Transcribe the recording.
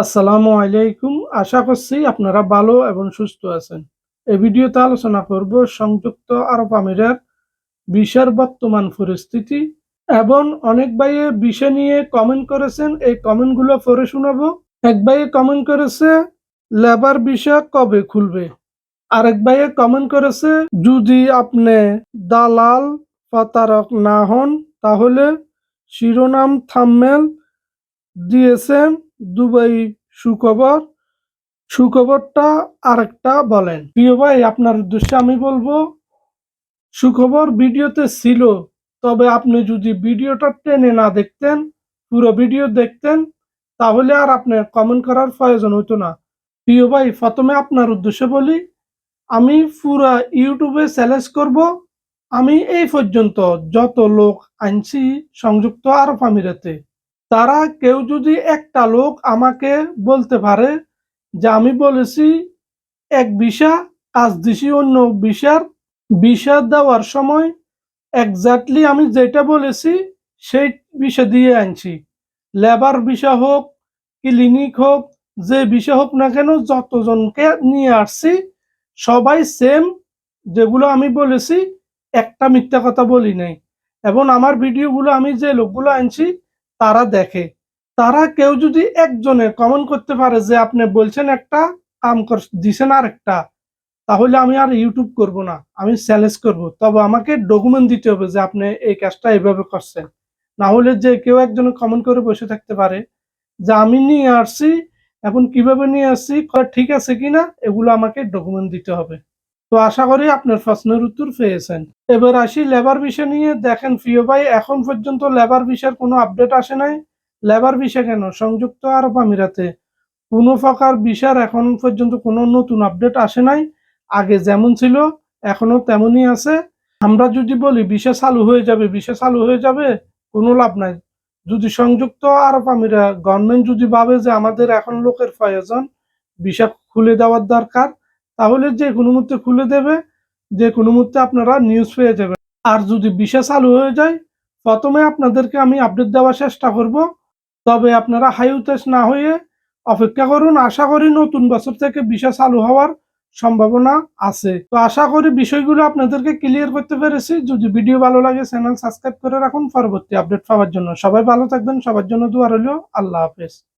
আসসালামু আলাইকুম। আশা করছি আপনারা ভালো এবং সুস্থ আছেন। এই ভিডিওতে আলোচনা করব সংযুক্ত আরব আমিরাত বিষয়ের বর্তমান পরিস্থিতি এবং অনেক ভাইয়ে বিষয় নিয়ে কমেন্ট করেছেন। এই কমেন্টগুলো পড়ে শোনাবো। এক ভাইয়ে কমেন্ট করেছে, লেবার বিষয় কবে খুলবে? আরেক ভাইয়ে কমেন্ট করেছে, যদি আপনি দালাল, প্রতারক না হন, তাহলে শিরোনাম থাম্মেল দিয়েছেন দুবাই সুখবর। সুখবরটা আরেকটা বলেন। প্রিয় ভাই, আপনার উদ্দেশ্যে আমি বলব, সুখবর ভিডিওতে ছিল, তবে আপনি যদি ভিডিওটা টেনে না দেখতেন, পুরো ভিডিও দেখতেন, তাহলে আর আপনার কমেন্ট করার প্রয়োজন হতো না। প্রিয় ভাই, প্রথমে আপনার উদ্দেশ্যে বলি, আমি পুরা ইউটিউবে চ্যালেঞ্জ করব, আমি এই পর্যন্ত যত লোক আনছি সংযুক্ত আরব আমিরাতে। তারা কেউ যদি একটা লোক আমাকে বলতে পারে যে আমি বলেছি এক ভিসা, কাজ দিছি অন্য ভিসার বিষা দেওয়ার সময় এক্স্যাক্টলি আমি যেটা বলেছি সেই ভিসা দিয়ে আনছি। লেবার ভিসা হোক, ক্লিনিক হোক, যে ভিসা হোক না কেন যতজনকে নিয়ে আসছি, সবাই সেম যেগুলো আমি বলেছি, একটা মিথ্যা কথা বলি নাই। এবং আমার ভিডিওগুলো আমি যে লোকগুলো আনছি তারা দেখে। তারা কেউ যদি একজনে কমেন্ট করতে পারে যে আপনি বলছেন একটা কাম কর, দিছেন আর একটা তাহলে আমি আর ইউটিউব করব না, আমি চ্যালেঞ্জ করব। তবে আমাকে ডকুমেন্ট দিতে হবে যে আপনি এই কাজটা এইভাবে করছেন। না হলে যে কেউ একজনে কমেন্ট করে বসে থাকতে পারে যে আমি নিয়ে আসছি, এখন কীভাবে নিয়ে আসছি, ঠিক আছে কিনা, এগুলো আমাকে ডকুমেন্ট দিতে হবে। তো আশা করি আপনার প্রশ্নের উত্তর পেয়েছেন। এবার আসি লেবার বিষয় নিয়ে। দেখেন, প্রিয় ভাই, এখন পর্যন্ত লেবার বিষয়ের কোনো আপডেট আসে নাই। লেবার বিষয় কেন? সংযুক্ত আরব আমিরাতে। কোনো প্রকার বিষয়ের এখন পর্যন্ত কোনো নতুন আপডেট আসে নাই। আগে যেমন ছিল এখনও তেমনই আছে। আমরা যদি বলি বিষয় চালু হয়ে যাবে বিষয় চালু হয়ে যাবে, কোনো লাভ নাই। যদি সংযুক্ত আরব আমিরা গভর্নমেন্ট যদি ভাবে যে আমাদের এখন লোকের প্রয়োজন ভিসা খুলে দেওয়ার দরকার তাহলে যে কোনো মুহূর্তে খুলে দেবে, যে কোনো মুহূর্তে আপনারা নিউজ পেয়ে যাবেন। আর যদি ভিসা চালু হয়ে যায়, প্রথমে আপনাদেরকে আমি আপডেট দেওয়ার চেষ্টা করব। তবে আপনারা হাই উতাস না হয়ে অপেক্ষা করুন। আশা করি নতুন বছর থেকে ভিসা চালু হওয়ার সম্ভাবনা আছে। তো আশা করি বিষয়গুলো আপনাদেরকে ক্লিয়ার করতে পেরেছি। যদি ভিডিও ভালো লাগে চ্যানেল সাবস্ক্রাইব করে রাখুন। পরবর্তী আপডেট পাওয়ার জন্য সবাই ভালো থাকবেন, সবার জন্য দোয়া রইল। আল্লাহ হাফেজ।